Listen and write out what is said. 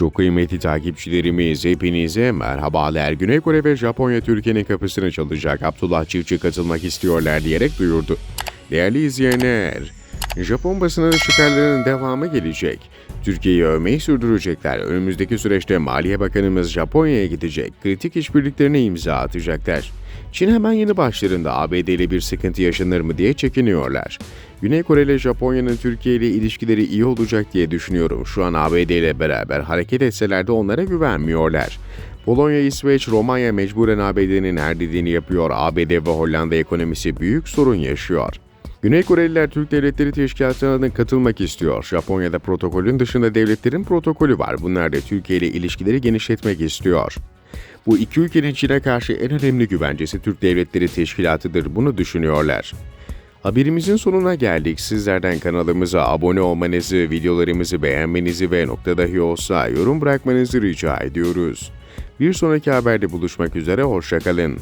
Çok kıymetli takipçilerimiz hepinize merhabalar. Güney Kore ve Japonya Türkiye'nin kapısını çalacak. Abdullah Çiftçi katılmak istiyorlar diyerek duyurdu. Değerli izleyenler, Japon basının çıkarlarının devamı gelecek. Türkiye'yi övmeyi sürdürecekler. Önümüzdeki süreçte Maliye Bakanımız Japonya'ya gidecek. Kritik işbirliklerine imza atacaklar. Çin hemen yeni başlarında ABD ile bir sıkıntı yaşanır mı diye çekiniyorlar. Güney Kore ile Japonya'nın Türkiye ile ilişkileri iyi olacak diye düşünüyorum. Şu an ABD ile beraber hareket etseler de onlara güvenmiyorlar. Polonya, İsveç, Romanya mecburen ABD'nin her dediğini yapıyor. ABD ve Hollanda ekonomisi büyük sorun yaşıyor. Güney Koreliler Türk Devletleri Teşkilatı'na katılmak istiyor. Japonya'da protokolün dışında devletlerin protokolü var. Bunlar da Türkiye ile ilişkileri genişletmek istiyor. Bu iki ülkenin Çin'e karşı en önemli güvencesi Türk Devletleri Teşkilatı'dır. Bunu düşünüyorlar. Haberimizin sonuna geldik. Sizlerden kanalımıza abone olmanızı, videolarımızı beğenmenizi ve nokta dahi olsa yorum bırakmanızı rica ediyoruz. Bir sonraki haberde buluşmak üzere, hoşçakalın.